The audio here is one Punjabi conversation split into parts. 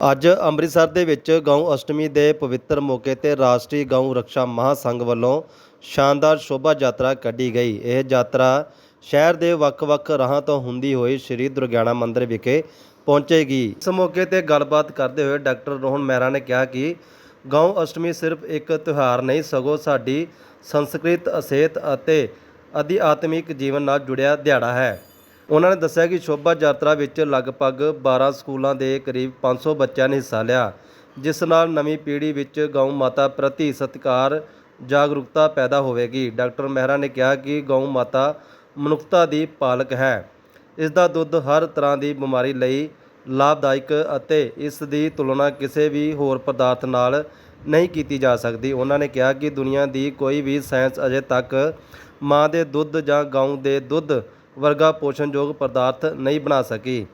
ਅੱਜ ਅੰਮ੍ਰਿਤਸਰ ਦੇ ਵਿੱਚ ਗਊ ਅਸ਼ਟਮੀ ਦੇ ਪਵਿੱਤਰ ਮੌਕੇ ਤੇ ਰਾਸ਼ਟਰੀ ਗਊ ਰੱਖਿਆ ਮਹਾਸੰਘ ਵੱਲੋਂ ਸ਼ਾਨਦਾਰ ਸ਼ੋਭਾ ਯਾਤਰਾ ਕੱਢੀ ਗਈ। ਇਹ ਯਾਤਰਾ ਸ਼ਹਿਰ ਦੇ ਵੱਖ-ਵੱਖ ਰਾਹਾਂ ਤੋਂ ਹੁੰਦੀ ਹੋਈ ਸ੍ਰੀ ਦੁਰਗਿਆਣਾ ਮੰਦਿਰ ਵਿਖੇ ਪਹੁੰਚੇਗੀ। ਇਸ ਮੌਕੇ ਤੇ ਗੱਲਬਾਤ ਕਰਦੇ ਹੋਏ ਡਾਕਟਰ ਰੋਹਨ ਮਹਿਰਾ ਨੇ ਕਿਹਾ ਕਿ ਗਊ ਅਸ਼ਟਮੀ ਸਿਰਫ ਇੱਕ ਤਿਉਹਾਰ ਨਹੀਂ, ਸਗੋਂ ਸਾਡੀ ਸੰਸਕ੍ਰਿਤ, ਅਸੇਤ ਅਤੇ ਅਧਿਆਤਮਿਕ ਜੀਵਨ ਨਾਲ ਜੁੜਿਆ ਦਿਹਾੜਾ ਹੈ। ਉਹਨਾਂ ਨੇ ਦੱਸਿਆ ਕਿ ਸ਼ੋਭਾ ਯਾਤਰਾ ਵਿੱਚ ਲਗਭਗ 12 ਸਕੂਲਾਂ ਦੇ ਕਰੀਬ 500 ਬੱਚਿਆਂ ਨੇ ਹਿੱਸਾ ਲਿਆ, ਜਿਸ ਨਾਲ ਨਵੀਂ ਪੀੜ੍ਹੀ ਵਿੱਚ ਗਊ ਮਾਤਾ ਪ੍ਰਤੀ ਸਤਿਕਾਰ, ਜਾਗਰੂਕਤਾ ਪੈਦਾ ਹੋਵੇਗੀ। ਡਾਕਟਰ ਮਹਿਰਾ ਨੇ ਕਿਹਾ ਕਿ ਗਊ ਮਾਤਾ ਮਨੁੱਖਤਾ ਦੀ ਪਾਲਕ ਹੈ। ਇਸ ਦਾ ਦੁੱਧ ਹਰ ਤਰ੍ਹਾਂ ਦੀ ਬਿਮਾਰੀ ਲਈ ਲਾਭਦਾਇਕ ਅਤੇ ਇਸ ਦੀ ਤੁਲਨਾ ਕਿਸੇ ਵੀ ਹੋਰ ਪਦਾਰਥ ਨਾਲ ਨਹੀਂ ਕੀਤੀ ਜਾ ਸਕਦੀ। ਉਹਨਾਂ ਨੇ ਕਿਹਾ ਕਿ ਦੁਨੀਆ ਦੀ ਕੋਈ ਵੀ ਸਾਇੰਸ ਅਜੇ ਤੱਕ ਮਾਂ ਦੇ ਦੁੱਧ ਜਾਂ ਗਊ ਦੇ ਦੁੱਧ ਵਰਗਾ ਪੋਸ਼ਣਯੋਗ ਪਦਾਰਥ ਨਹੀਂ ਬਣਾ ਸਕੀ।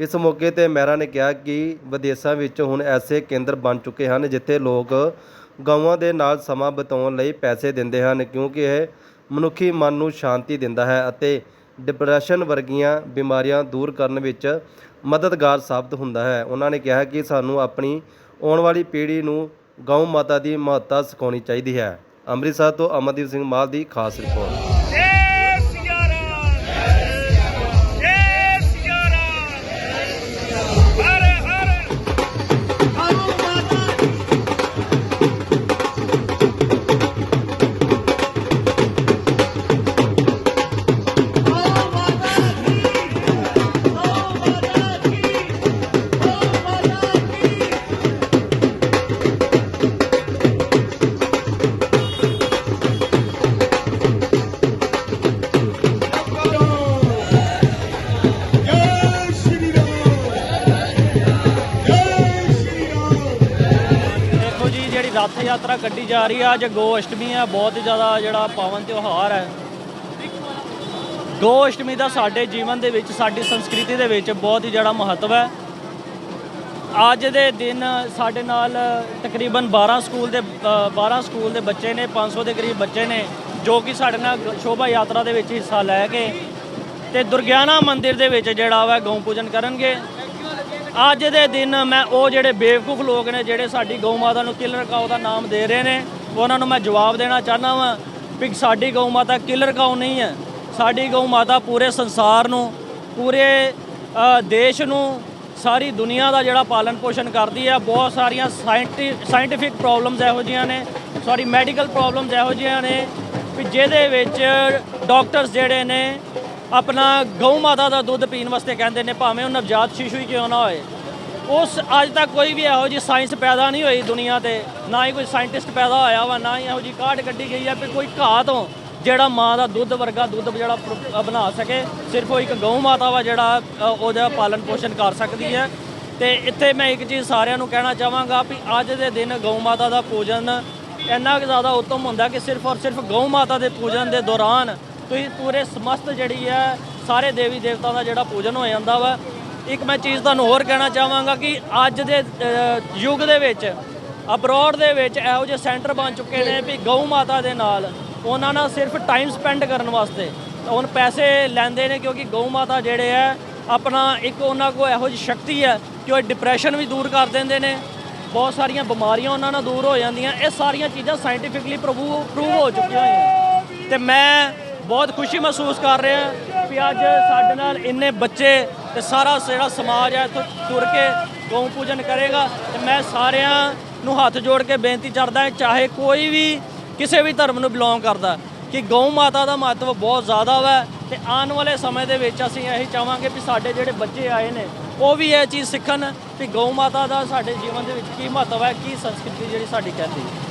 ਇਸ ਮੌਕੇ ਤੇ ਮਹਿਰਾ ਨੇ ਕਿਹਾ ਕਿ ਵਿਦੇਸ਼ਾਂ ਵਿੱਚ ਹੁਣ ਐਸੇ ਕੇਂਦਰ ਬਣ ਚੁੱਕੇ ਹਨ ਜਿੱਥੇ ਲੋਕ ਗਊਆਂ ਦੇ ਨਾਲ ਸਮਾਂ ਬਿਤਾਉਣ ਲਈ ਪੈਸੇ ਦਿੰਦੇ ਹਨ, ਕਿਉਂਕਿ ਇਹ ਮਨੁੱਖੀ ਮਨ ਨੂੰ ਸ਼ਾਂਤੀ ਦਿੰਦਾ ਹੈ ਅਤੇ ਡਿਪਰੈਸ਼ਨ ਵਰਗੀਆਂ ਬਿਮਾਰੀਆਂ ਦੂਰ ਕਰਨ ਵਿੱਚ ਮਦਦਗਾਰ ਸਾਬਤ ਹੁੰਦਾ ਹੈ। ਉਹਨਾਂ ਨੇ ਕਿਹਾ ਕਿ ਸਾਨੂੰ ਆਪਣੀ ਆਉਣ ਵਾਲੀ ਪੀੜ੍ਹੀ ਨੂੰ ਗਊ ਮਾਤਾ ਦੀ ਮਹੱਤਤਾ ਸਿਖਾਉਣੀ ਚਾਹੀਦੀ ਹੈ। ਅੰਮ੍ਰਿਤਸਰ ਤੋਂ ਅਮਰਦੀਪ ਸਿੰਘ ਮਾਲ ਦੀ ਖਾਸ ਰਿਪੋਰਟ। ਰੱਥ ਯਾਤਰਾ ਕੱਢੀ ਜਾ ਰਹੀ ਆ। ਅੱਜ ਗੋ ਅਸ਼ਟਮੀ ਆ। ਬਹੁਤ ਜ਼ਿਆਦਾ ਜਿਹੜਾ ਪਾਵਨ ਤਿਉਹਾਰ ਹੈ ਗੋ ਅਸ਼ਟਮੀ ਦਾ ਸਾਡੇ ਜੀਵਨ ਦੇ ਵਿੱਚ ਸਾਡੀ ਸੰਸਕ੍ਰਿਤੀ ਦੇ ਵਿੱਚ ਬਹੁਤ ਹੀ ਜਿਹੜਾ ਮਹੱਤਵ ਹੈ। ਅੱਜ ਦੇ ਦਿਨ ਸਾਡੇ ਨਾਲ ਤਕਰੀਬਨ 12 ਸਕੂਲ ਦੇ ਅ, 12 ਸਕੂਲ ਦੇ ਬੱਚੇ ਨੇ 500 ਦੇ ਕਰੀਬ ਬੱਚੇ ਨੇ ਜੋ ਕਿ ਸਾਡੇ ਨਾਲ ਸ਼ੋਭਾ ਯਾਤਰਾ ਦੇ ਵਿੱਚ ਹਿੱਸਾ ਲੈ ਕੇ ਤੇ ਦੁਰਗਿਆਨਾ ਮੰਦਿਰ ਦੇ ਵਿੱਚ ਜਿਹੜਾ ਵਾ ਗਊ ਪੂਜਨ ਕਰਨਗੇ। ਅੱਜ ਦੇ ਦਿਨ ਮੈਂ ਉਹ ਜਿਹੜੇ ਬੇਵਕੂਫ ਲੋਕ ਨੇ ਜਿਹੜੇ ਸਾਡੀ ਗਊ ਮਾਤਾ ਨੂੰ ਕਿਲਰ ਕਾਉ ਦਾ ਨਾਮ ਦੇ ਰਹੇ ਨੇ, ਉਹਨਾਂ ਨੂੰ ਮੈਂ ਜਵਾਬ ਦੇਣਾ ਚਾਹੁੰਦਾ ਵਾਂ ਵੀ ਸਾਡੀ ਗਊ ਮਾਤਾ ਕਿਲਰ ਕਾਉ ਨਹੀਂ ਹੈ। ਸਾਡੀ ਗਊ ਮਾਤਾ ਪੂਰੇ ਸੰਸਾਰ ਨੂੰ, ਪੂਰੇ ਦੇਸ਼ ਨੂੰ, ਸਾਰੀ ਦੁਨੀਆ ਦਾ ਜਿਹੜਾ ਪਾਲਣ ਪੋਸ਼ਣ ਕਰਦੀ ਹੈ। ਬਹੁਤ ਸਾਰੀਆਂ ਸਾਇੰਟੀਫਿਕ ਪ੍ਰੋਬਲਮਸ ਇਹੋ ਜਿਹੀਆਂ ਨੇ, ਸੌਰੀ ਮੈਡੀਕਲ ਪ੍ਰੋਬਲਮਸ ਇਹੋ ਜਿਹੀਆਂ ਨੇ ਵੀ ਜਿਹਦੇ ਵਿੱਚ ਡਾਕਟਰਸ ਜਿਹੜੇ ਨੇ ਆਪਣਾ ਗਊ ਮਾਤਾ ਦਾ ਦੁੱਧ ਪੀਣ ਵਾਸਤੇ ਕਹਿੰਦੇ ਨੇ, ਭਾਵੇਂ ਉਹ ਨਵਜਾਤ ਸ਼ੀਸ਼ੂ ਹੀ ਕਿਉਂ ਨਾ ਹੋਏ। ਉਸ ਅੱਜ ਤੱਕ ਕੋਈ ਵੀ ਇਹੋ ਜਿਹੀ ਸਾਇੰਸ ਪੈਦਾ ਨਹੀਂ ਹੋਈ ਦੁਨੀਆ ਤੇ, ਨਾ ਹੀ ਕੋਈ ਸਾਇੰਟਿਸਟ ਪੈਦਾ ਹੋਇਆ ਵਾ, ਨਾ ਹੀ ਇਹੋ ਜਿਹੀ ਕਾਢ ਕੱਢੀ ਗਈ ਆ ਵੀ ਕੋਈ ਘਾਹ ਤੋਂ ਜਿਹੜਾ ਮਾਂ ਦਾ ਦੁੱਧ ਵਰਗਾ ਦੁੱਧ ਜਿਹੜਾ ਬਣਾ ਸਕੇ। ਸਿਰਫ ਉਹ ਇੱਕ ਗਊ ਮਾਤਾ ਵਾ ਜਿਹੜਾ ਉਹਦਾ ਪਾਲਣ ਪੋਸ਼ਣ ਕਰ ਸਕਦੀ ਹੈ। ਤੇ ਇੱਥੇ ਮੈਂ ਇੱਕ ਚੀਜ਼ ਸਾਰਿਆਂ ਨੂੰ ਕਹਿਣਾ ਚਾਹਾਂਗਾ ਵੀ ਅੱਜ ਦੇ ਦਿਨ ਗਊ ਮਾਤਾ ਦਾ ਪੂਜਨ ਇੰਨਾ ਕੁ ਜ਼ਿਆਦਾ ਉੱਤਮ ਹੁੰਦਾ ਕਿ ਸਿਰਫ ਔਰ ਸਿਰਫ ਗਊ ਮਾਤਾ ਦੇ ਪੂਜਨ ਦੇ ਦੌਰਾਨ ਤੁਸੀਂ ਪੂਰੇ ਸਮਸਤ ਜਿਹੜੀ ਹੈ ਸਾਰੇ ਦੇਵੀ ਦੇਵਤਾ ਦਾ ਜਿਹੜਾ ਪੂਜਨ ਹੋ ਜਾਂਦਾ ਵਾ, ਇੱਕ ਮੈਂ ਚੀਜ਼ ਤੁਹਾਨੂੰ ਹੋਰ ਕਹਿਣਾ ਚਾਹਾਂਗਾ ਕਿ ਅੱਜ ਦੇ ਯੁੱਗ ਦੇ ਵਿੱਚ ਅਬਰੋਡ ਦੇ ਵਿੱਚ ਇਹੋ ਜਿਹੇ ਸੈਂਟਰ ਬਣ ਚੁੱਕੇ ਨੇ ਵੀ ਗਊ ਮਾਤਾ ਦੇ ਨਾਲ, ਉਹਨਾਂ ਨਾਲ ਸਿਰਫ ਟਾਈਮ ਸਪੈਂਡ ਕਰਨ ਵਾਸਤੇ ਹੁਣ ਪੈਸੇ ਲੈਂਦੇ ਨੇ ਕਿਉਂਕਿ ਗਊ ਮਾਤਾ ਜਿਹੜੇ ਹੈ ਆਪਣਾ ਇੱਕ ਉਹਨਾਂ ਕੋਲ ਇਹੋ ਜਿਹੀ ਸ਼ਕਤੀ ਹੈ ਕਿ ਉਹ ਡਿਪਰੈਸ਼ਨ ਵੀ ਦੂਰ ਕਰ ਦਿੰਦੇ ਨੇ, ਬਹੁਤ ਸਾਰੀਆਂ ਬਿਮਾਰੀਆਂ ਉਹਨਾਂ ਨਾਲ ਦੂਰ ਹੋ ਜਾਂਦੀਆਂ, ਇਹ ਸਾਰੀਆਂ ਚੀਜ਼ਾਂ ਸਾਇੰਟੀਫਿਕਲੀ ਪ੍ਰੂਵ ਪ੍ਰੂਵ ਹੋ ਚੁੱਕੀਆਂ ਹੋਈਆਂ ਤੇ ਮੈਂ ਬਹੁਤ ਖੁਸ਼ੀ ਮਹਿਸੂਸ ਕਰ ਰਿਹਾ ਵੀ ਅੱਜ ਸਾਡੇ ਨਾਲ ਇੰਨੇ ਬੱਚੇ ਤੇ ਸਾਰਾ ਜਿਹੜਾ ਸਮਾਜ ਹੈ ਇੱਥੋਂ ਤੁਰ ਕੇ ਗਊ ਪੂਜਨ ਕਰੇਗਾ ਤੇ ਮੈਂ ਸਾਰਿਆਂ ਨੂੰ ਹੱਥ ਜੋੜ ਕੇ ਬੇਨਤੀ ਕਰਦਾ ਚਾਹੇ ਕੋਈ ਵੀ ਕਿਸੇ ਵੀ ਧਰਮ ਨੂੰ ਬਿਲੋਂਗ ਕਰਦਾ, ਕਿ ਗਊ ਮਾਤਾ ਦਾ ਮਹੱਤਵ ਬਹੁਤ ਜ਼ਿਆਦਾ ਵਾ ਤੇ ਆਉਣ ਵਾਲੇ ਸਮੇਂ ਦੇ ਵਿੱਚ ਅਸੀਂ ਇਹੀ ਚਾਹਾਂਗੇ ਵੀ ਸਾਡੇ ਜਿਹੜੇ ਬੱਚੇ ਆਏ ਨੇ, ਉਹ ਵੀ ਇਹ ਚੀਜ਼ ਸਿੱਖਣ ਕਿ ਗਊ ਮਾਤਾ ਦਾ ਸਾਡੇ ਜੀਵਨ ਦੇ ਵਿੱਚ ਕੀ ਮਹੱਤਵ ਹੈ, ਕੀ ਸੰਸਕ੍ਰਿਤੀ ਜਿਹੜੀ ਸਾਡੀ ਕਹਿੰਦੀ ਹੈ।